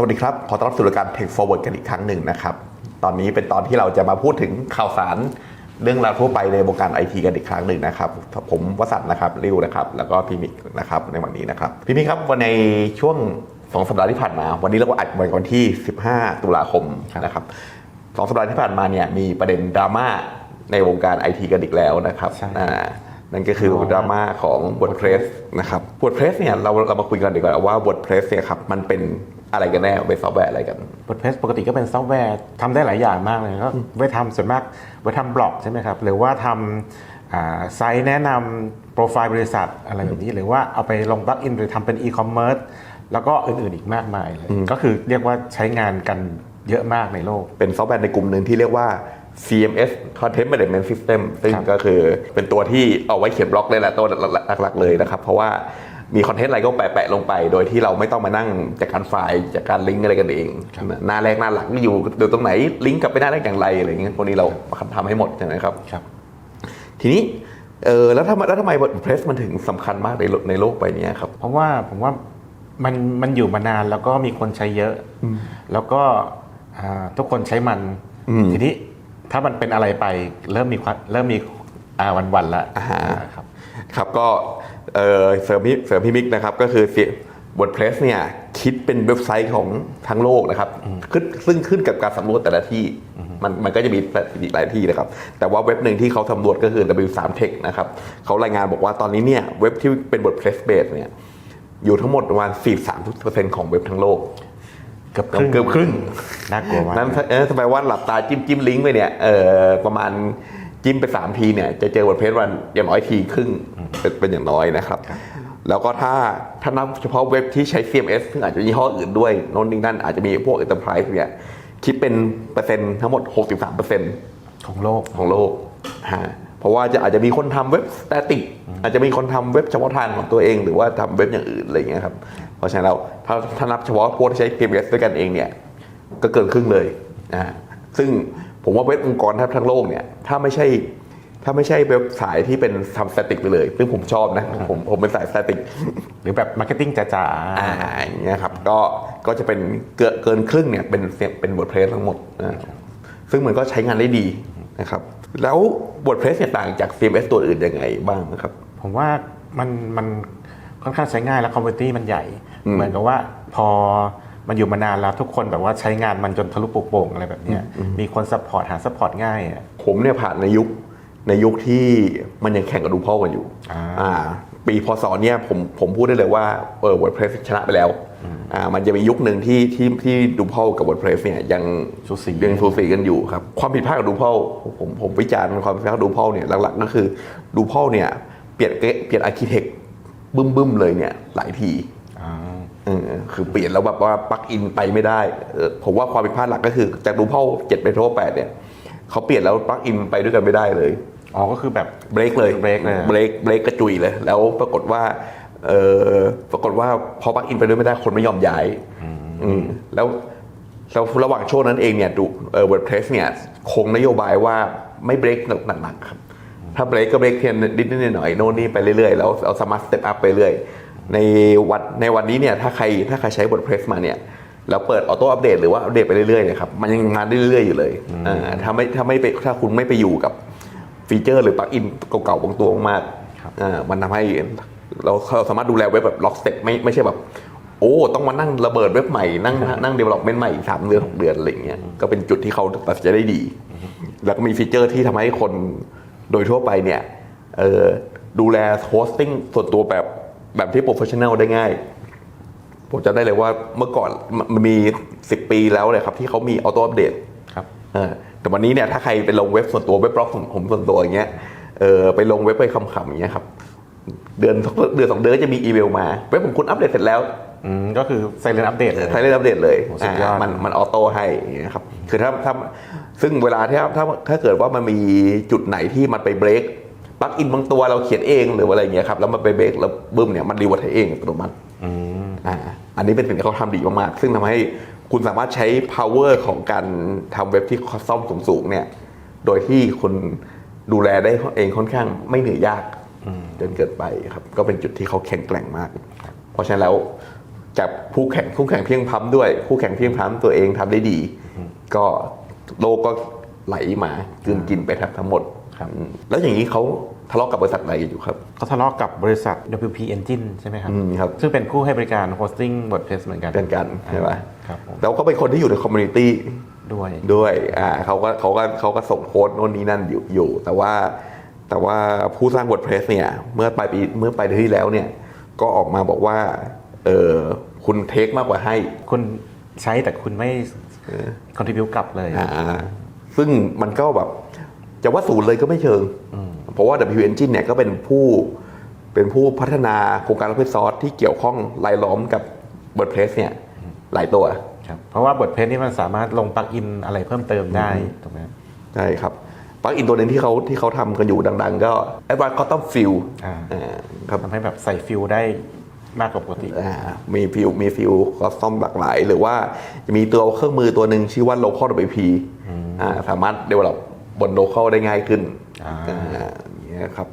สวัสดีครับ ขอต้อนรับสู่รายการ Tech Forward กันอีกครั้งหนึ่งนะครับ ตอนนี้เป็นตอนที่เราจะมาพูดถึงข่าวสารเรื่องราวทั่วไปในวงการไอทีกันอีกครั้งหนึ่งนะครับ ผมวสันต์นะครับริวนะครับ แล้วก็พี่มิกนะครับในวันนี้นะครับ พี่มิกครับวันในช่วงสองสัปดาห์ที่ผ่านมา วันนี้เราก็อัดวันที่ 15 ตุลาคมนะครับสองสัปดาห์ที่ผ่านมาเนี่ยมีประเด็นดราม่าในวงการไอทีกันอีกแล้วนะครับใช่อ่า นั่นก็คือดราม่าของ WordPress นะครับ WordPress เนี่ยเราเรามาคุยกันดีกว่าว่า WordPress เนี่ยครับมันเป็นอะไรกันแน่เป็นซอฟต์แวร์อะไรกัน WordPress ปกติก็เป็นซอฟต์แวร์ทำได้หลายอย่างมากเลยก็ไว้ทำส่วนมากไว้ทำบล็อกใช่ไหมครับ หรือว่าทำอ่าไซต์แนะนำโปรไฟล์บริษัทอะไรแบบนี้ หรือว่าเอาไปลงบั c อินหรือทำเป็นอีคอมเมิร์ซแล้วก็อื่นๆอีกมากมายเลย ก็คือเรียกว่าใช้งานกันเยอะมากในโลก เป็นซอฟต์แวร์ในกลุ่มหนึ่งที่เรียกว่า CMS Content Management System ซึ่งครับก็คือเป็นตัวที่เอาไว้เขียนบล็อกเลยแหละตัวหลักๆเลยนะครับ เพราะว่ามีคอนเทนต์อะไรก็แปะๆลงไป โดยที่เราไม่ต้องมานั่งจัดการไฟล์จัดการลิงก์อะไรกันเอง หน้าแรกหน้าหลังอยู่อยู่ตรงไหนลิงก์กลับไปหน้าแรกอย่างไรอะไรอย่างเงี้ยพวกนี้เราทำให้หมดใช่ไหมครับครับ ทีนี้เออแล้วทำไมแล้วทำไม WordPress มันถึงสำคัญมากในโลกในโลกใบนี้ครับ เพราะว่าผมว่ามันมันอยู่มานานแล้วก็มีคนใช้เยอะ แล้วก็อ่าทุกคนใช้มันอืมทีนี้ ถ้ามันเป็นอะไรไปเริ่มมีความเริ่มมีอ่าวันๆละอ่าครับครับก็เอ่อเสริมพี่เสริมพี่มิกนะครับก็คือ WordPress เนี่ยคิดเป็นเว็บไซต์ของทั้งโลกนะครับขึ้นซึ่งขึ้นกับการสำรวจแต่ละที่มันมันก็จะมีอีกหลายที่นะครับ แต่ว่าเว็บหนึ่งที่เขาสำรวจก็คือ W3 Tech นะครับเขารายงานบอกว่าตอนนี้เนี่ยเว็บที่เป็น WordPress base เนี่ยอยู่ทั้งหมดประมาณ43%ของเว็บทั้งโลกเกือบครึ่งเกือบครึ่งน่ากลัวมากนั่นเออสบายว่าหลับตาจิ้มจิ้มลิงก์ไปเนี่ยเออประมาณจิ้มไปสามทีเนี่ยจะเจอ WordPress วันอย่างน้อยทีครึ่งเป็นเป็นอย่างน้อยนะครับ แล้วก็ถ้าถ้านับเฉพาะเว็บที่ใช้ CMS ซึ่งอาจจะยี่ห้ออื่นด้วยโน่นนี่นั่นอาจจะมีพวก Enterprise เนี่ยคิดเป็นเปอร์เซ็นต์ทั้งหมด 63เปอร์เซ็นต์ของโลกของโลกฮะ เพราะว่าจะอาจจะมีคนทำเว็บสแตติกอาจจะมีคนทำเว็บเฉพาะทางของตัวเอง หรือว่าทำเว็บอย่างอื่นอะไรอย่างเงี้ยครับเพราะฉะนั้นเราถ้าถ้านับเฉพาะพวกที่ใช้ CMS ด้วยกันเองเนี่ยก็เกินครึ่งเลยนะฮะซึ่งผมว่าเว็บองค์กรแทบทั้งโลกเนี่ยถ้าไม่ใช่ถ้าไม่ใช่เว็บสายที่เป็นทำสแตติกไปเลย ซึ่งผมชอบนะผมผมเป็นสายสแตติกหรือแบบมาร์เก็ตติ้งจ๋าอ่าอย่างเงี้ยครับก็ก็จะเป็นเกินเกินครึ่งเนี่ยเป็นเป็นบทเพลสทั้งหมดนะซึ่งมันก็ใช้งานได้ดีนะครับ แล้วบทเพลสเนี่ยต่างจาก CMS ตัวอื่นยังไงบ้างนะครับๆผมว่ามันมันค่อนข้างใช้ง่ายแล้วคอมมูนิตี้มันใหญ่อืมเหมือนกับว่าพอมันอยู่มานานแล้วทุกคนแบบว่าใช้งานมันจนทะลุปลุกโป่งอะไรแบบเนี้ยมีคนซัพพอร์ตหาซัพพอร์ตง่ายอะผมเนี่ยผ่านในยุคในยุคที่มันยังแข่งกับดูพ่อกันอยู่อ่าอ่าปีพศเนี่ยผมผมพูดได้เลยว่าเออ WordPress ชนะไปแล้ว อ่ามันจะมียุคหนึ่งที่ที่ที่ดูพ่อกับ WordPress เนี่ยยังสูสียังสูสีกันอยู่ครับ ความผิดพลาดของดูพ่อผมผมวิจารณ์ความผิดพลาดของดูพ่อเนี่ยหลักๆก็คือดูพ่อเนี่ยเปลี่ยนเปลี่ยนอาร์เคเต็กบึ้มบึ้มๆเลยเนี่ยหลายทีอ่าเออคือเปลี่ยนแล้วแบบว่าปลั๊กอินไปไม่ได้เออผมว่าความผิดพลาดหลักก็คือจากดูพ่อเจ็ดไปโทรแปดเนี่ยเขาเปลี่ยนแล้วปลั๊กอินไปด้วยกันไม่ได้เลยอ๋อก็คือแบบเบรกเลยเบรกเลยเบรกเบรกกระจุยเลย แล้วปรากฏว่า เออปรากฏว่าพอปลั๊กอินไปด้วยไม่ได้คนไม่ยอมย้ายอืมแล้วแล้วระหว่างช่วงนั้นเองเนี่ยดูเออ WordPress เนี่ยคงนโยบายว่าไม่เบรกหนักๆครับ ถ้าเบรกก็เบรกเพียงนิดนิดหน่อยๆโน่นนี่ไปเรื่อยๆ แล้วเอาสมาร์ทสเต็ปอัพไปเรื่อยในวันในวันนี้เนี่ยถ้าใครถ้าใครใช้ WordPress มาเนี่ยแล้วเปิดออโต้อัปเดตหรือว่าอัปเดตไปเรื่อยๆเนะครับมันยังงานได้เรื่อยๆอยู่เลยอ่าถ้าไม่ถ้าไม่ไปถ้าคุณไม่ไปอยู่กับฟีเจอร์หรือปลั๊กอินเก่าๆบางตัวมากๆอ่ามันทำให้ เราเราสามารถดูแลเว็บแบบล็อกสเต็ปไม่ไม่ใช่แบบ โอ้ต้องมานั่งระเบิดเว็บใหม่นั่งนั่งเดเวล็อปเมนต์ใหม่สามเดือนหกเดือนอะไรอย่างเงี้ยก็เป็นจุดที่เขาตัดสินใจได้ดี แล้วก็มีฟีเจอร์ที่ทำให้คนโดยทั่วไปเนี่ยเออดูแลโฮสติ้งส่วนตัวแบบแบบที่โปรเฟชชั่นแนลได้ง่ายผมจะได้เลยว่าเมื่อก่อนมันมี 10 ปีแล้วเลยครับ ที่เขามีออโต้อัปเดตครับเออแต่วันนี้เนี่ยถ้าใครไปลงเว็บส่วนตัวเว็บบล็อกของผมส่วนตัวอย่างเงี้ยเออไปลงเว็บไปคำๆอย่างเงี้ยครับ เดือนเดือนสองเดือนก็จะมีอีเมลมาเว็บของคุณอัปเดตเสร็จแล้วอืมก็คือไซเลนอัปเดตเลยใช้เล่นอัปเดตเลยโอ้สุดยอดามันมันออโต้ให้อย่างเงี้ยครับคือถ้าถ้าซึ่งเวลาที่ถ้าถ้าเกิดว่ามันมีจุดไหนที่มันไปเบรกปลั๊กอินบางตัวเราเขียนเองหรือว่าอะไรอย่างเงี้ยครับแล้วมันไปเบรกแล้วบึ้มเนี่ยมันรีวอร์ดให้เองอัตโนมัติอืมอ่าอันนี้เป็นสิ่งที่เขาทำดีมากๆซึ่งทำให้คุณสามารถใช้ power ของการทำเว็บที่คอสตอมสูงๆเนี่ยโดยที่คุณดูแลได้เองค่อนข้างไม่เหนื่อยยาก จนเกินไปครับก็เป็นจุดที่เขาแข็งแกร่งมาก เพราะฉะนั้นแล้วกับคู่แข่งคู่แข่งเพียงพล้ำด้วยคู่แข่งเพียงพล้ำตัวเองทำได้ดี ก็โลกก็ไหลมากลืนกินไปแทบทั้งหมดครับอืมแล้วอย่างนี้เขาทะเลาะกับบริษัทอะไรกันอยู่ครับเขาทะเลาะกับบริษัท WP Engine ใช่ไหมครับอืมครับ ซึ่งเป็นผู้ให้บริการ hosting WordPress เหมือนกันเป็นกันใช่ไหมครับผมแล้วก็เป็นคนที่อยู่ในคอมมูนิตี้ด้วยด้วยอ่าเขาก็เขาก็เขาก็ส่งโค้ดโน่นนี่นั่นอยู่อยู่ แต่ว่า แต่ว่าผู้สร้าง WordPress เนี่ยเมื่อปลายปีเมื่อปลายเดือนที่แล้วเนี่ยก็ออกมาบอกว่าเออคุณเทคมากกว่าให้ คุณใช้แต่คุณไม่ contribute กลับเลยอ่าซึ่งมันก็แบบจะว่าศูนย์เลยก็ไม่เชิง เพราะว่า W Engine เนี่ยก็เป็นผู้เป็นผู้พัฒนาโครงการ Open Source ที่เกี่ยวข้องรายล้อมกับ WordPress เนี่ยหลายตัวครับเพราะว่า WordPress นี่มันสามารถลงปลั๊กอินอะไรเพิ่มเติมได้ถูกไหมครับใช่ครับ ปลั๊กอินตัวหนึงที่เขาที่เขาทำกันอยู่ดัง ๆ ก็ Advanced Custom Fill อ่าอ่า ครับทำให้แบบใส่ฟิลได้มากกว่าปกติ อ่ามีฟิลมีฟิลคอสตอมหลากหลาย หรือว่าจะมีตัวเครื่องมือตัวหนึ่งชื่อว่า local WP อ่าสามารถ develop บน local ได้ง่ายขึ้นอ่า อ่าอย่างเงี้ยครับ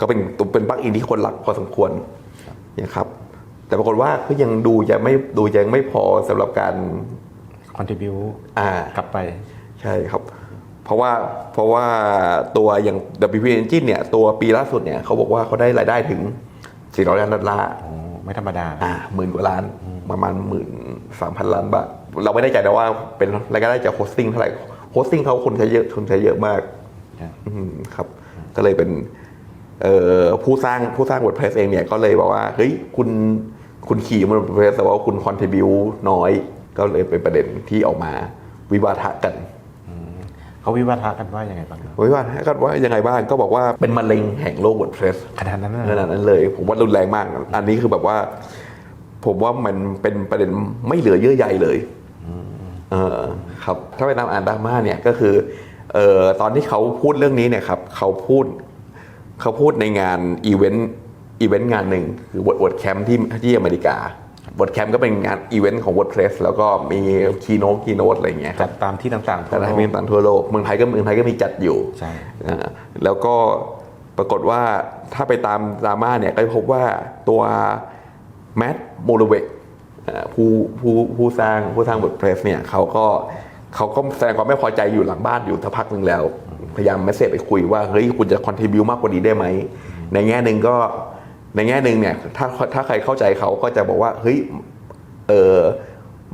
ก็เป็นเป็นปลั๊กอินที่คนรักพอสมควรเนี่ยครับแต่ปรากฏว่าก็ยังดูยังไม่ดูยังไม่พอสำหรับการ contribute อ่า กลับไป ใช่ครับ เพราะว่าเพราะว่าตัวอย่าง WP Engine เนี่ยตัวปีล่าสุดเนี่ยเขาบอกว่าเขาได้รายได้ถึง 400 ล้านดอลลาร์โอ้ไม่ธรรมดาอ่าหมื่นกว่าล้านประมาณหมื่นสามพันล้านบาทเราไม่ได้ใจนะว่าเป็นรายได้จากโฮสติ้งเท่าไหร่โฮสติ้งเขาคนใช้เยอะคนใช้เยอะมากครับอืมครับก็เลยเป็นเอ่อผู้สร้างผู้สร้าง WordPress เองเนี่ยก็เลยบอกว่าเฮ้ยคุณคุณขี่มัน WordPress แต่ว่าคุณ contribu น้อย ก็เลยเป็นประเด็นที่ออกมาวิวาทะกัน เขาวิวาทะกันว่ายังไงบ้างครับวิวาทะกันว่ายังไงบ้างก็บอกว่าเป็นมะเร็งแห่งโลก WordPress ขนาดนั้นขนะนาดนั้นเลย ผมว่ารุนแรงมาก อันนี้คือแบบว่า ผมว่ามันเป็นประเด็นไม่เหลือเยื่อใยเลยเออครับ ถ้าไปตามอ่านดราม่าเนี่ยก็คือเอ่อตอนที่เขาพูดเรื่องนี้เนี่ยครับเขาพูดเขาพูดในงานอีเวนต์อีเวนต์งานหนึ่งคือวอร์ดแคมป์ที่ที่อเมริกา วอร์ดแคมป์ก็เป็นงานอีเวนต์ของ WordPress แล้วก็มีคีโนคีโนอะไรอย่างเงี้ยคจัรับดตามที่ต่างๆทั่แต่วละโลมีกต่างทั่วโลกเมืองไทยก็เมืองไทยก็มีจัดอยู่ใช่อ่าแล้วก็ปรากฏว่าถ้าไปตามดราม่าเนี่ยก็พบว่าตัวแมดโมโลเวกผู้ผู้ผู้สร้างผู้สร้าง WordPress เนี่ยเขาก็เขาก็แสดงความไม่พอใจอยู่หลังบ้านอยู่สักพักหนึ่งแล้ว พยายามเมสเซจไปคุยว่า เฮ้ย คุณจะคอนทริบิวมากกว่านี้ได้ไหม ในแง่หนึ่งก็ ในแง่หนึ่งเนี่ยถ้าถ้าใครเข้าใจเขาก็จะบอกว่าเฮ้ยเออ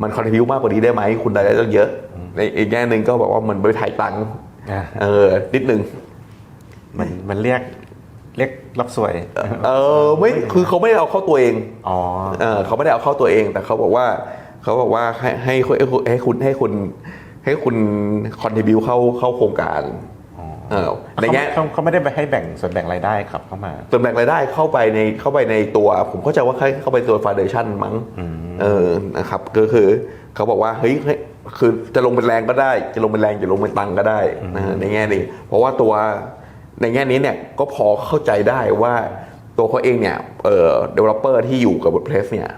มันคอนทริบิวมากกว่านี้ได้ไหมคุณรายได้ต้องเยอะ ในอีกแง่หนึ่งก็บอกว่ามันบริถ่ายตังค์อ่าเออนิดนึงมันมันเรียกเรียกรับสวย เออไม่คือเขาไม่ได้เอาเข้าตัวเองอ๋อเออเขาไม่ได้เอาเข้าตัวเอง แต่เขาบอกว่าเขาบอกว่าให้ให้ให้ให้คุณให้คุณให้คุณคอนทิบิวเข้าเข้าโครงการ เออในแง่เขาเขาไม่ได้ไปให้แบ่งส่วนแบ่งรายได้ครับเข้ามา ส่วนแบ่งรายได้เข้าไปในเข้าไปในตัว ผมเข้าใจว่าเข้าเข้าไปตัวฟาเดชั่นมั้งเออนะครับก็คือเขาบอกว่าเฮ้ยเฮ้ยคือจะลงเป็นแรงก็ได้ จะลงเป็นแรงจะลงเป็นตังค์ก็ได้นะฮะในแง่นี้ เพราะว่าตัวในแง่นี้เนี่ยก็พอเข้าใจได้ว่าตัวเขาเองเนี่ยเอ่อ developer ที่อยู่กับ WordPress เนี่ย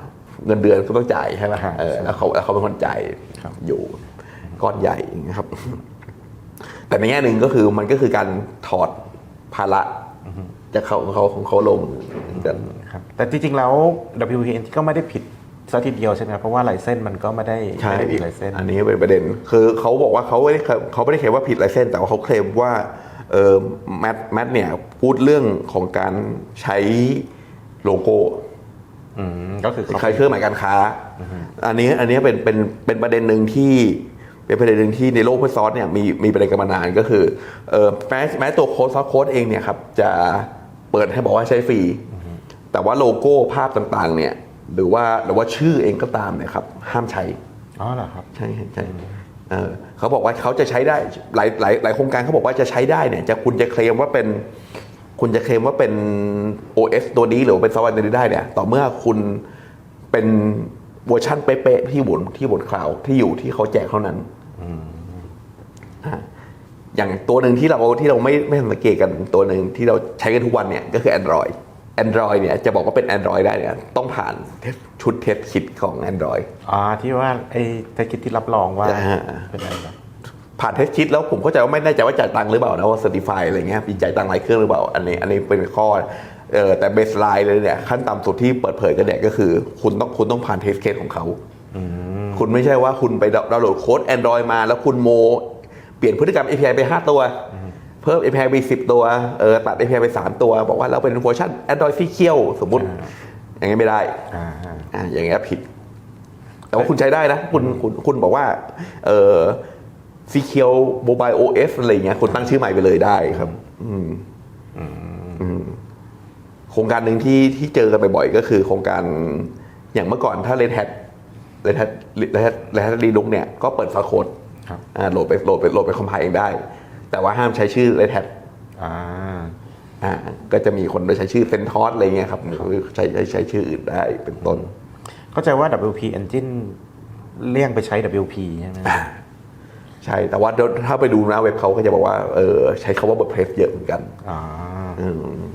เงินเดือนก็ต้องจ่ายใช่ไหมครับเออแล้วเขาแล้วเขาเป็นคนจ่ายครับอยู่ก้อนใหญ่นะครับ แต่ในแง่หนึ่งก็คือมันก็คือการถอดภาระจากเขาของเขาของเขาลงกันครับแต่จริงๆแล้ว WPN ก็ไม่ได้ผิดซะทีเดียวใช่ไหมครับเพราะว่าไลเซนส์มันก็ไม่ได้ใช่ไม่ได้ผิดไลเซนส์อันนี้เป็นประเด็น คือเขาบอกว่าเขาไม่ได้เขาไม่ได้เคลมว่าผิดไลเซนส์แต่ว่าเขาเคลมว่าเออแมทแมทเนี่ยพูดเรื่องของการใช้โลโก้อืมก็คือเขาใช้เครื่องหมายการค้า อันนี้อันนี้เป็นเป็นเป็นประเด็นหนึ่งที่ เป็นประเด็นหนึ่งที่ในโลกพซอสเนี่ยมีมีประเด็นกันมานานก็คือเออแม้แม้ตัวโค้ดซอสโค้ดเองเนี่ยครับจะเปิดให้บอกว่าใช้ฟรี แต่ว่าโลโก้ภาพต่างๆเนี่ยหรือว่าหรือว่าชื่อเองก็ตามเนี่ยครับห้ามใช้อ๋อเหรอครับใช่ใช่ใช่เออเขาบอกว่าเขาจะใช้ได้หลายหลายหลายโครงการเขาบอกว่าจะใช้ได้เนี่ยจะคุณจะเคลมว่าเป็นคุณจะเคลมว่าเป็น OS ตัวนี้หรือว่าเป็นซอฟต์แวร์ตัวนี้ได้เนี่ยต่อเมื่อคุณเป็นเวอร์ชันเป๊ะๆที่บนที่บนคลาวด์ที่อยู่ที่เขาแจกเท่านั้น อ่าอย่างตัวหนึ่งที่เราที่เราไม่ไม่สังเกตกันตัวหนึ่งที่เราใช้กันทุกวันเนี่ยก็คือ Android Android เนี่ยจะบอกว่าเป็น Android ได้เนี่ยต้องผ่านชุดเทสคิดของ Android อ๋อที่ว่าไอ้เทคกิจที่รับรองว่าอ่าเป็นอะไรแบบผ่านเทสคิดแล้วผมเข้าใจว่าไม่แน่ใจว่าจ่ายตังค์หรือเปล่านะว่าเซอร์ติฟายอะไรเงี้ยมีจ่ายตังค์หลายเครื่องหรือเปล่า อันนี้อันนี้เป็นข้อเออแต่เบสไลน์เลยเนี่ยขั้นต่ำสุดที่เปิดเผยกันเนี่ยก็คือ คุณต้องคุณต้องผ่านเทสเคสของเขาคุณไม่ใช่ว่าคุณไปดาวน์โหลดโค้ด Android มาแล้วคุณโม เปลี่ยนพฤติกรรม API ไป 5 ตัว เพิ่ม API ไป10 ตัวเออตัด API ไป 3 ตัว บอกว่าเราเป็นเวอร์ชัน Android สีเขียวสมมุติ อย่างงี้ไม่ได้อ่าอ่าอย่างเงี้ยผิด แต่ว่าคุณใช้ได้นะ คุณคุณคุณบอกว่า เออซีเคียวโมบายโอเอสอะไรเงี้ยคุณตั้งชื่อใหม่ไปเลยได้ครับอืมอืมโครงการหนึ่งที่ที่เจอกันบ่อยๆก็คือ โครงการอย่างเมื่อก่อนถ้าเล d แ a ดเล d แ a ดเล d แ a ดเล d แ a ดรีลุกเนี่ยก็เปิดฟาโค้ดครับอ่า โหลดไปโหลดไปโหลดไปคอมไพล์เองได้ แต่ว่าห้ามใช้ชื่อเล d แ a ดอ่าอ่าก็จะมีคนไปใช้ชื่อเซนทอสอะไรเงี้ยครับหรือใช้ใช้ใช้ชื่ออื่นได้เป็นต้น เข้าใจว่า WP Engine เลี่ยงไปใช้ WP ใช่ไหมใช่ แต่ว่าเดี๋ยวถ้าไปดูหน้าเว็บเขาก็จะบอกว่าเออใช้คาว่า WordPress เยอะเหมือนกันอ่าอืมใช่ไหม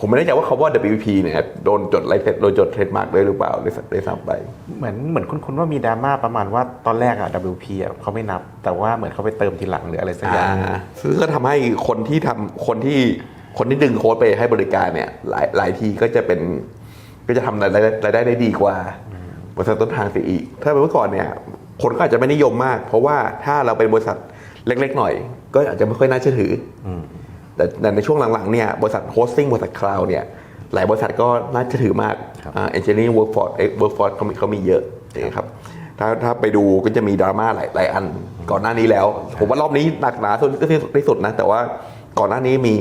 ผมไม่แน่ใจว่าคาว่า WP เนี่ยโดนจดไลเซนโดนจดเทรดมาร์กด้วยหรือเปล่าได้สัได้ซ้ำไป เหมือนเหมือนคุณคุณว่ามีดราม่าประมาณว่าตอนแรกอะ WP อะเขาไม่นับ แต่ว่าเหมือนเขาไปเติมทีหลังหรืออะไรสักอย่างอ่าซึ่งก็ทำให้คนที่ทำคนที่คนที่ดึงโค้ดไปให้บริการเนี่ย หลายหลายทีก็จะเป็น ก็จะทำรายได้รายได้ได้ดีกว่าบริษัทต้นทางเสียอีก ถ้าเป็นเมื่อก่อนเนี่ย คนก็อาจจะไม่นิยมมาก เพราะว่าถ้าเราเป็นบริษัทเล็ก ๆ หน่อย ก็อาจจะไม่ค่อยน่าเชื่อถืออ แต่แต่ในช่วงหลังๆเนี่ยบริษัทโฮสติ้งบริษัทคลาวด์เนี่ยหลายบริษัทก็น่าเชื่อถือมากครับอ่าเอนจิเนียร์เวิร์กฟอร์ดเวิร์กฟอร์ดเขามีเขามีเยอะนะครับถ้าถ้าไปดูก็จะมีดราม่าหลายหลายอัน ก่อนหน้านี้แล้ว ผมว่ารอบนี้หนักหนาสุดที่สุดที่สุดนะ แต่ว่าก่อนหน้านี้มี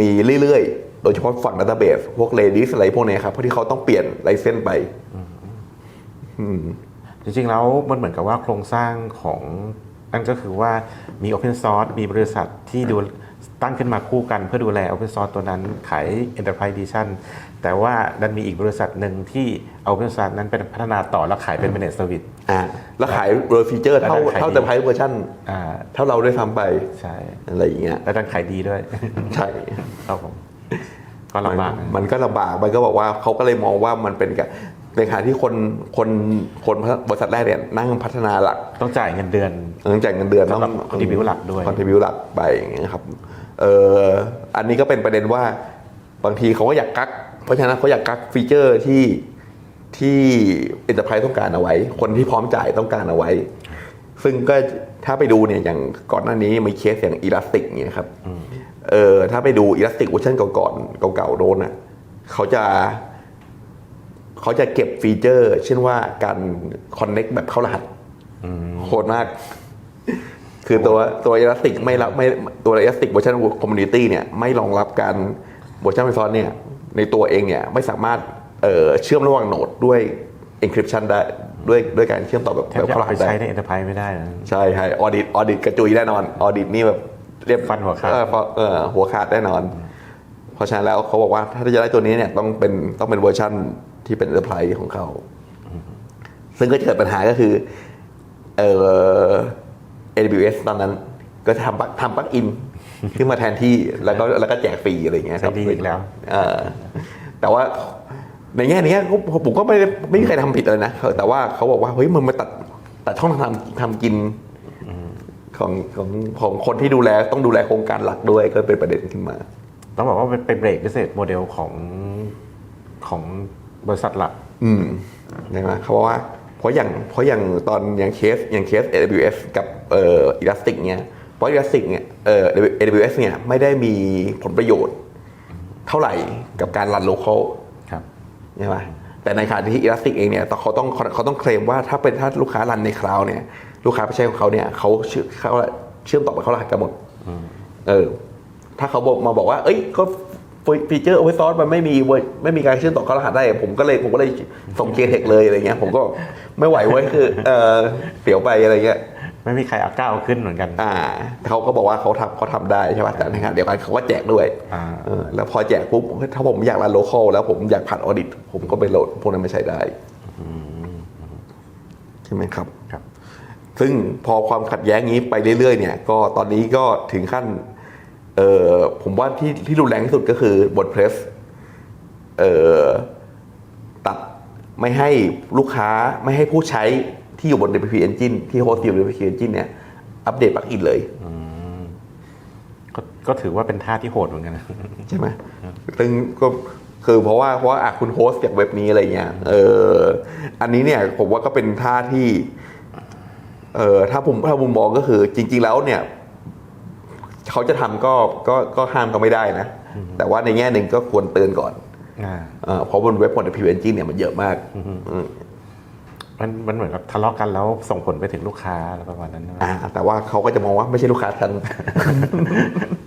มีเรื่อยๆ โดยเฉพาะฝั่งดัตเตอร์เบสพวกเลดี้อะไรพวกเนี้ยครับ เพราะที่เขาต้องเปลี่ยนไลเซนส์ไปจริงๆแล้วมันเหมือนกับว่าโครงสร้างของนั่นก็คือว่ามี Open Source มีบริษัทที่ดู ตั้งขึ้นมาคู่กันเพื่อดูแล Open Source ตัวนั้นขาย Enterprise Edition แต่ว่าดันมีอีกบริษัทหนึ่งที่เอา Open Source นั้นเป็นพัฒนาต่อแล้วขายเป็น Managed Service อ่าแล้วขายเวอร์ฟีเจอร์เท่าแล้วขายดีเท่าแต่ไพเวอร์ชันอ่าเท่าเราด้วยซ้ำไปใช่อะไรอย่างเงี้ยแล้วดันขายดีด้วย ใช่ครับผมก็ลำบากนะมันก็ลำบากมันก็บอกว่าเขาก็เลยมองว่ามันเป็นกับเป็นขณะที่คนคนคนบริษัทแรกเนี่ยนั่งพัฒนาหลัก ต้องจ่ายเงินเดือนต้องจ่ายเงินเดือนต้องสำหรับ contribute หลักด้วยคอนทิบิวหลักไปอย่างเงี้ยครับ เอออันนี้ก็เป็นประเด็นว่าบางทีเขาก็อยากกัก เพราะฉะนั้นเขาอยากกักฟีเจอร์ที่ที่เอ็นเตอร์ไพรส์ต้องการเอาไว้ คนที่พร้อมจ่ายต้องการเอาไว้ ซึ่งก็ถ้าไปดูเนี่ยอย่างก่อนหน้านี้มีเคสอย่างอีลาสติกเนี่ยครับเออถ้าไปดูอีลาสติกเวอร์ชันก่อนๆเก่าๆโดนอะเขาจะเขาจะเก็บฟีเจอร์ เช่นว่าการคอนเน็กแบบเข้ารหัสโหดมาก คือตัวตัวอีลาสติกไม่รับไม่ตัวอีลาสติกเวอร์ชันคอมมูนิตี้เนี่ยไม่รองรับการเวอร์ชันไฟซอนเนี่ยในตัวเองเนี่ยไม่สามารถเอ่อเชื่อมระหว่างโหนดด้วย encryption ได้ด้วยด้วยการเชื่อมต่อแบบแทแบบบจะเข้ารเอาหัไปสได้ใช้ใน Enterprise ไม่ได้นะใช่ใช่ออดิตออดิตกระจุยแน่นอนออดิตนี่แบบเรียบฟันหัวขาดเออเพราะเออหัวขาดแน่นอน เพราะฉะนั้นแล้วเขาบอกว่าถ้าจะได้ตัวนี้เนี่ยต้องเป็นต้องเป็นเวอร์ชั่นที่เป็นเอ r p ร์ไพรส์ของเขา ซึ่งก็จะเกิดปัญหาก็คือเอ่อ AWS ตอนนั้นก็ทำปักทำปลั๊กอินขึ้นมาแทนที่แล้วก็แล้วก็แจกฟรีอะไรอย่างเงี้ยครับใช้ดีอีกแล้วเออแต่ว่าในแง่นี้ก็ผมก็ไม่ได้ไม่มีใครทำผิดเลยนะแต่ว่าเขาบอกว่าเฮ้ยมันมาตัดตัดช่องทางทำทำกินของของของคนที่ดูแลต้องดูแลโครงการหลักด้วยก็เป็นประเด็นขึ้นมา ต้องบอกว่าเป็นเป็นเบรก business model ของของบริษัทหลัก อืมใช่ไหมเขาบอกว่าเพ ราะอย่างเพราะอย่างตอนอย่างเคสอย่างเคส AWS กับเอ่อ Elastic เนี่ยเพราะ Elastic เนี่ยเอ่อ AWS เนี่ยไม่ได้มีผลประโยชน์เท่าไหร่กับการรัน local ครับใช่ไหมแต่ในขณะที่ Elastic เองเนี่ยเขาต้องเขาต้องเคลมว่าถ้าเป็นถ้าลูกค้ารันในคลาวด์เนี่ยลูกค้าไปใช้ของเขาเนี่ยเขาเชื่อเขาเชื่อมต่อไปเขารหัสกันหมดเออถ้าเขาบอกมาบอกว่า เอ้ยก็ ฟีเจอร์โอเวอร์ซอร์มันไม่มีเว้ยไม่มีการเชื่อมต่อเข้ารหัสได้ ผมก็เลยผมก็เลยส่งเจเทคเลยอะไรเงี้ยผมก็ไม่ไหวเว้ยคือเออเสียวไปอะไรเงี้ยไม่มีใครเอาก้าวขึ้นเหมือนกัน อ่าเขาก็บอกว่าเขาทำเขาทำได้ใช่ป่ะแต่ในขณะเดียวกันเขาก็แจกด้วยอ่าเออแล้วพอแจกปุ๊บถ้าผมอยากรันโลคอลแล้วผมอยากผ่านออดิตผมก็ไปโหลดพวกนั้นมาใช้ได้ใช่ไหมครับครับ ซึ่งพอความขัดแย้งนี้ไปเรื่อยๆ เนี่ย ก็ตอนนี้ก็ถึงขั้น เออผมว่าที่ที่รุนแรงที่สุดก็คือบทเพรสเออตัดไม่ให้ลูกค้าไม่ให้ผู้ใช้ที่อยู่บน WP Engine ที่โฮสต์อยู่บน WP Engine เนี่ย อัปเดตปลั๊กอินเลยก็ก็ถือว่าเป็นท่าที่โหดเหมือนกันนะใช่ไหมซึ่งก็คือเพราะว่าเพราะว่าอะคุณโฮสต์จากเว็บนี้อะไรเงี้ยเอออันนี้เนี่ยผมว่าก็เป็นท่าที่ เออถ้าผมถ้ามุมมองก็คือจริง ๆ แล้วเนี่ย เขาจะทำก็ก็ก็ห้ามเขาไม่ได้นะ แต่ว่าในแง่หนึ่งก็ควรเตือนก่อนอ่าเออเพราะบนเว็บของ w n g เนี่ยมันเยอะมากอืมมันมันเหมือนกับทะเลาะกันแล้วส่งผลไปถึงลูกค้าอะไรประมาณนั้นใช่ไหมอ่าแต่ว่าเขาก็จะมองว่าไม่ใช่ลูกค้าฉัน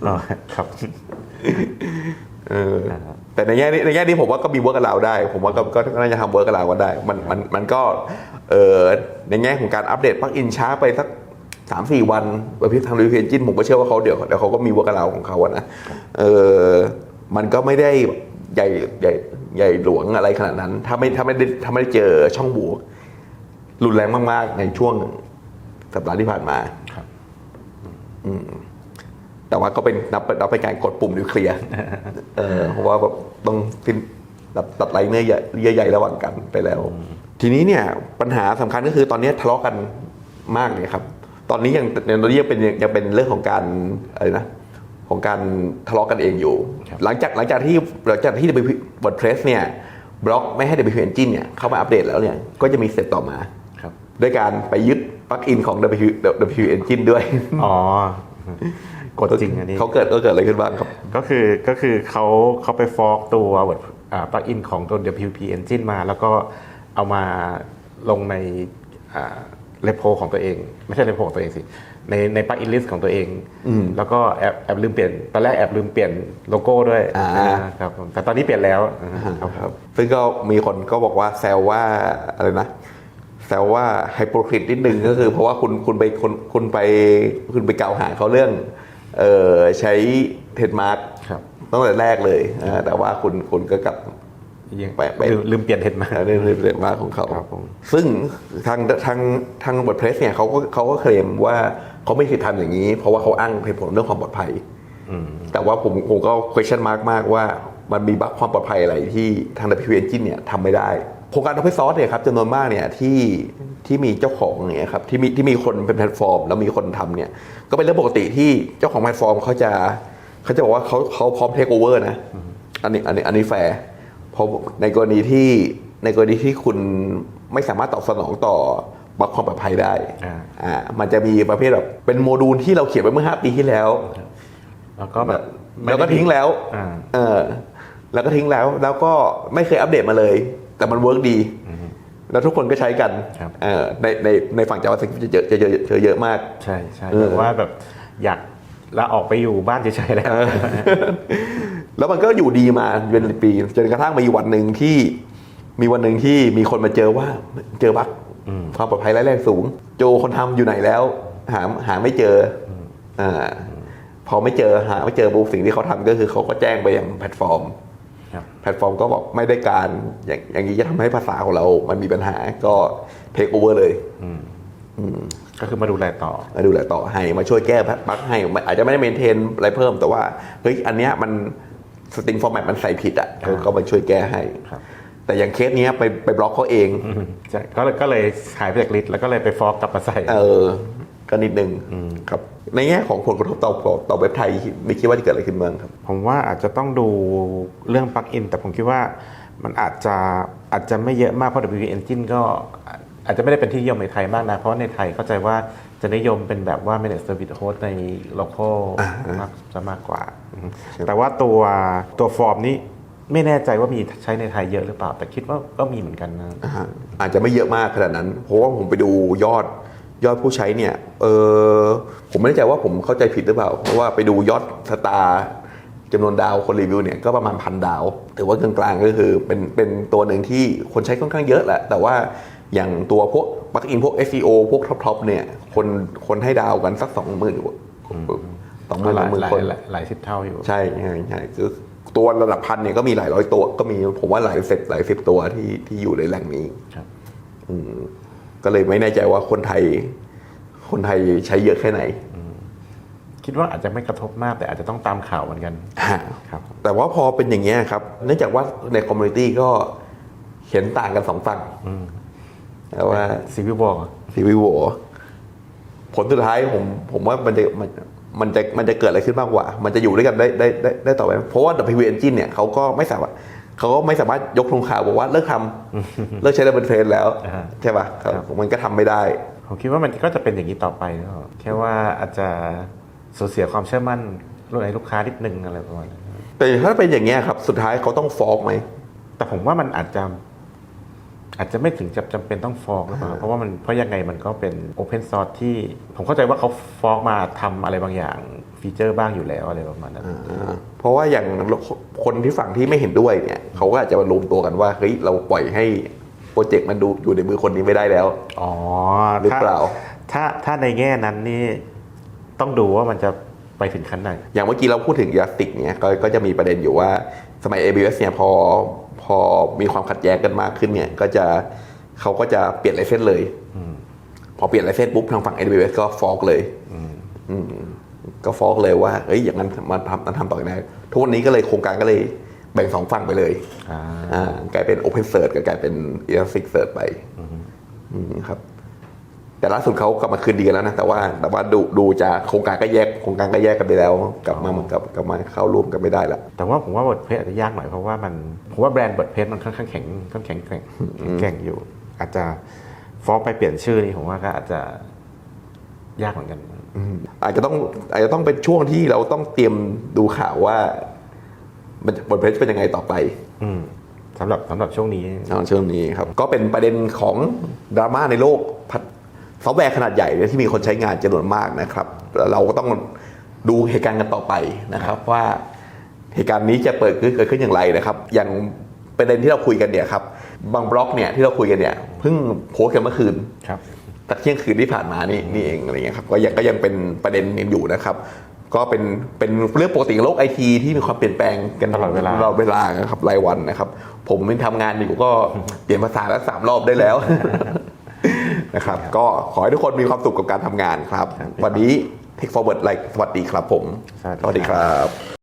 หรอครับเออแต่ในแง่นี้ในแง่นี้ผมว่าก็มีเวิร์กกับเราได้ ผมว่าก็ก็ก็น่าจะทำเวิร์กกับเราก็ได้ มันมันมันก็เออในแง่ของการอัปเดตปลั๊กอินช้าไปสัก สามสี่วันแบบที่ทางรีเพนจินผมก็เชื่อว่าเขาเดี๋ยวเดี๋ยวเขาก็มีเวิร์กกับเราของเขาอะนะเออมันก็ไม่ได้ใหญ่ใหญ่ใหญ่หลวงอะไรขนาดนั้น ถ้าไม่ถ้าไม่ได้ถ้าไม่ได้เจอช่องบวกรุนแรงมาก ๆ ในช่วงสัปดาห์ที่ผ่านมาครับแต่ว่าก็เป็นนับนับเป็นการกดปุ่มนิวเคลียร์เออเพราะว่าแบบต้องสิ้นตัดตัดไลน์เนื้อใหญ่เยื่อใหญ่ระหว่างกันไปแล้ว ทีนี้เนี่ยปัญหาสำคัญก็คือตอนนี้ทะเลาะกันมากเลยครับ ตอนนี้ยังตอนนี้ยังเป็นยังเป็นเรื่องของการอะไรนะของการทะเลาะกันเองอยู่ครับหลังจากหลังจากที่หลังจากที่ WordPress เนี่ยบล็อกไม่ให้ WP Engine เนี่ยเข้ามาอัปเดตแล้วเนี่ยก็จะมีสเต็ปต่อมาครับด้วยการไปยึดปลั๊กอินของ W WP Engine ด้วย อ๋อกดจริงอันนี้เขาเกิดก็เกิดอะไรขึ้นบ้างครับ ก็คือก็คือเขาเขาไปฟอกตัว Word อ่าปลั๊กอินของตัว WP Engine มา แล้วก็เอามาลงใน เรโพของตัวเอง ไม่ใช่เรโพของตัวเองสิ ในในปลั๊กอินลิสต์ของตัวเองแล้วก็แอบแอบลืมเปลี่ยนตอนแรกแอบลืมเปลี่ยนโลโก้ด้วยอ่าอ่าครับผมแต่ตอนนี้เปลี่ยนแล้วครับครับซึ่งก็มีคนก็บอกว่าแซวว่าอะไรนะแซวว่าไฮโปรคริตนิดนึงก็คือ เพราะว่าคุณคุณไปคุณคุณไปคุณไปกล่าวหาเขาเรื่องเออใช้เทรดมาร์กครับตั้งแต่แรกเลยอ่าแต่ว่าคุณคุณก็กลับ ยังไปไปลืมลืมเปลี่ยนเห็นมาเรื่องเทรดมาร์กของเขาครับผมซึ่งทางทางทางบทเพรสเนี่ยเขาก็เขาก็เคลมว่าเขาไม่เคยทำอย่างนี้ เพราะว่าเขาอ้างเหตุผลเรื่องความปลอดภัยแต่ว่าผมผมก็ question mark มากว่ามันมีบั๊กความปลอดภัยอะไรที่ทาง WP Engine เนี่ยทำไม่ได้โครงการ Open Source เนี่ยครับจำนวนมากเนี่ยที่ที่มีเจ้าของเนี่ยครับที่มีที่มีคนเป็นแพลตฟอร์ม แล้วมีคนทำเนี่ยก็เป็นเรื่องปกติที่เจ้าของแพลตฟอร์มเขาจะเขาจะบอกว่าเขาเขาพร้อมเทคโอเวอร์นะอันนี้อันนี้อันนี้แฟร์เพราะในกรณีที่ในกรณีที่คุณไม่สามารถตอบสนองต่อบั๊กความปลอดภัยได้อ่า อ่ามันจะมีประเภทแบบเป็นโมดูลที่เราเขียนไว้เมื่อ 5 ปีที่แล้ว แล้วก็แบบไม่แล้วก็ได้ทิ้งแล้ว อ่า เออ แล้วก็ทิ้งแล้ว แล้วก็ไม่เคยอัปเดตมาเลย แต่มันเวิร์กดีแล้วทุกคนก็ใช้กันครับ เออในในในฝั่ง JavaScript จะเยอะจะเยอะจะเยอะมาก ใช่ใช่เออ แบบว่าแบบอยาก ลาออกไปอยู่บ้านเฉยๆแล้ว แล้วมันก็อยู่ดีมาเป็นปีจนกระทั่งมีวันหนึ่งที่ มีวันหนึ่งที่มีคนมาเจอว่าเจอบั๊กความปลอดภัยร้ายแรงสูง โจคนทำอยู่ไหนแล้ว หาหาไม่เจอออ่าพอไม่เจอหาไม่เจอปุ๊บสิ่งที่เขาทำก็คือเขาก็แจ้งไปยังแพลตฟอร์มครับแพลตฟอร์มก็บอกไม่ได้การอย่างอย่างนี้จะทำให้ภาษาของเรา มันมีปัญหาก็เทคโอเวอร์เลย ก็คือมาดูแลต่อ มาดูแลต่อให้มาช่วยแก้บั๊กให้อาจจะไม่ได้เมนเทนอะไรเพิ่มแต่ว่าเฮ้ยอันเนี้ยมันสตริงฟอร์แมตมันใส่ผิดอะก็ก็มาช่วยแก้ให้ครับแต่อย่างเคสเนี้ยไปไปบล็อกเขาเองใช่ก็เลยก็เลยหายไปจากลิสต์แล้วก็เลยไปฟอกกลับมาใส่ เออ ก็นิดนึงครับ ในแง่ของผลกระทบต่อต่อต่อเว็บไทยไม่คิดว่าจะเกิดอะไรขึ้นบ้างครับ ผมว่าอาจจะต้องดูเรื่องปลั๊กอินแต่ผมคิดว่ามันอาจจะอาจจะไม่เยอะมากเพราะ WP Engine ก็ อาจจะไม่ได้เป็นที่นิยมในไทยมากนะ เพราะในไทยเข้าใจว่าจะนิยมเป็นแบบว่า managed service host ใน local อ่ามากจะมากกว่าอืมแต่ว่าตัวตัวฟอร์มนี้ไม่แน่ใจว่ามีใช้ในไทยเยอะหรือเปล่า แต่คิดว่าก็มีเหมือนกันนะอ่าอาจจะไม่เยอะมากขนาดนั้น เพราะว่าผมไปดูยอดยอดผู้ใช้เนี่ยเออผมไม่แน่ใจว่าผมเข้าใจผิดหรือเปล่า เพราะว่าไปดูยอดสตาร์จำนวนดาวคนรีวิวเนี่ยก็ประมาณพันดาว ถือว่ากลางๆก็คือเป็นเป็นตัวหนึ่งที่คนใช้ค่อนข้างเยอะแหละ แต่ว่า อย่างตัวพวกปลั๊กอินพวก SEO พวกท็อปๆเนี่ย คนคนให้ดาวกันสักสองหมื่นสองหมื่นหสลาอยงหมื่นหลายคนหลายหลายสิบเท่าอยู่ ใช่ใช่ใช่คือตัวระดับพันเนี่ยก็มีหลายร้อยตัว ก็มีผมว่าหลายสิบหลายสิบตัวที่ที่อยู่ในแหล่งนี้ครับอืมก็เลยไม่แน่ใจว่าคนไทย คนไทยใช้เยอะแค่ไหนคิดว่าอาจจะไม่กระทบมากแต่อาจจะต้องตามข่าวเหมือนกันอ่าครับ แต่ว่าพอเป็นอย่างเงี้ยครับ เนื่องจากว่าในคอมมูนิตี้ก็เห็นต่างกันสองฝั่ง แต่ว่าซีวิวบอลซีวิโวผลสุดท้ายผมผมว่ามันจะมันมันจะมันจะเกิดอะไรขึ้นมากกว่า มันจะอยู่ด้วยกันได้ได้ได้ได้ต่อไปไหมเพราะว่า W Engine เนี่ยเขาก็ไม่สามารถเขาก็ไม่สามารถยกธงขาวบอกว่าเลิกทำเลิกใช้ระเบิดเทรนแล้วอ่าฮะใช่ป่ะครับมันก็ทำไม่ได้ ผมคิดว่ามันก็จะเป็นอย่างนี้ต่อไปนะแค่ว่าอาจจะสูญเสียความเชื่อมั่นในลูกค้านิดนึงอะไรประมาณนั้นแต่ถ้าเป็นอย่างเงี้ยครับ สุดท้ายเขาต้องฟ้องไหม แต่ผมว่ามันอาจจะ อาจจะไม่ถึงจะจำเป็นต้องฟ้องหรือเปล่าเพราะว่ามันเพราะยังไงมันก็เป็นโอเพนซอร์สที่ ผมเข้าใจว่าเขาฟ้องมาทำอะไรบางอย่างฟีเจอร์บ้างอยู่แล้วอะไรประมาณนั้น เพราะว่าอย่างคนที่ฝั่งที่ไม่เห็นด้วยเนี่ยเขาก็อาจจะมารวมตัวกันว่าเฮ้ยเราปล่อยให้โปรเจกต์มันดูอยู่ในมือคนนี้ไม่ได้แล้วอ๋อหรือเปล่า ถ้าถ้าในแง่นั้นนี่ต้องดูว่ามันจะไปถึงขั้นไหนอย่างเมื่อกี้เราพูดถึงยาสติกเนี่ยก็ก็จะมีประเด็นอยู่ว่าสมัย ABS เนี่ยพอ พอมีความขัดแย้งกันมากขึ้นเนี่ยก็จะเขาก็จะเปลี่ยนไลเซนส์เลยพอเปลี่ยนไลเซนส์ปุ๊บทางฝั่ง AWS ก็ฟอกเลยอืมก็ฟอกเลยว่าเอ้ยอย่างนั้นมันทำมันทำต่อได้ทุกวันนี้ก็เลยโครงการก็เลยแบ่งสองฝั่งไปเลยอ่าอ่ากลายเป็น Open Search กับกลายเป็น Elasticsearch ไปอืมครับ แต่ล่าสุดเขากลับมาคืนดีกันแล้วนะแต่ว่าแต่ว่าดูดูจากโครงการก็แยกโครงการก็แยกกันไปแล้ว กลับมาเหมือนกับกลับมาเข้าร่วมกันไม่ได้ละแต่ว่าผมว่าบทเพจอาจจะยากหน่อยเพราะว่ามันผมว่าแบรนด์บทเพจมันค่อนข้างแข็งค่อนข้างแข็งแกร่งแกร่งอยู่ อาจจะฟ้องไปเปลี่ยนชื่อนี่ผมว่าก็อาจจะยากเหมือนกันอาจจะต้องอาจจะต้องเป็นช่วงที่เราต้องเตรียมดูข่าวว่ามันบทเพลเป็นยังไงต่อไป อืมสำหรับสำหรับช่วงนี้ในช่วงนี้ครับ ก็เป็นประเด็นของดราม่าในโลกพัฒ ซอฟต์แวร์ขนาดใหญ่เนี่ยที่มีคนใช้งานจำนวนมากนะครับแล้วเราก็ต้องดูเหตุการณ์กันต่อไปนะครับว่าเหตุการณ์นี้จะเปิดขึ้นเกิดขึ้นอย่างไรนะครับ อย่างประเด็นที่เราคุยกันเนี่ยครับบางบล็อกเนี่ยที่เราคุยกันเนี่ยเพิ่งโพสต์กันเมื่อคืนครับตัดเที่ยงคืนที่ผ่านมานี่นี่เองอะไรเงี้ยครับก็ยังก็ยังเป็นประเด็นยังอยู่นะครับ ก็เป็นเป็นเรื่องปกติของโลกไอทีที่มีความเปลี่ยนแปลงกันตลอดเวลาตลอดเวลานะครับรายวันนะครับ ผมเป็นทำงานอยู่ก็เปลี่ยนภาษาแล้วสามรอบได้แล้ว นะครับ ก็ขอให้ทุกคนมีความสุขกับการทำงานครับ วันนี้ Take Forward ไลค์สวัสดีครับผม สวัสดีครับครับ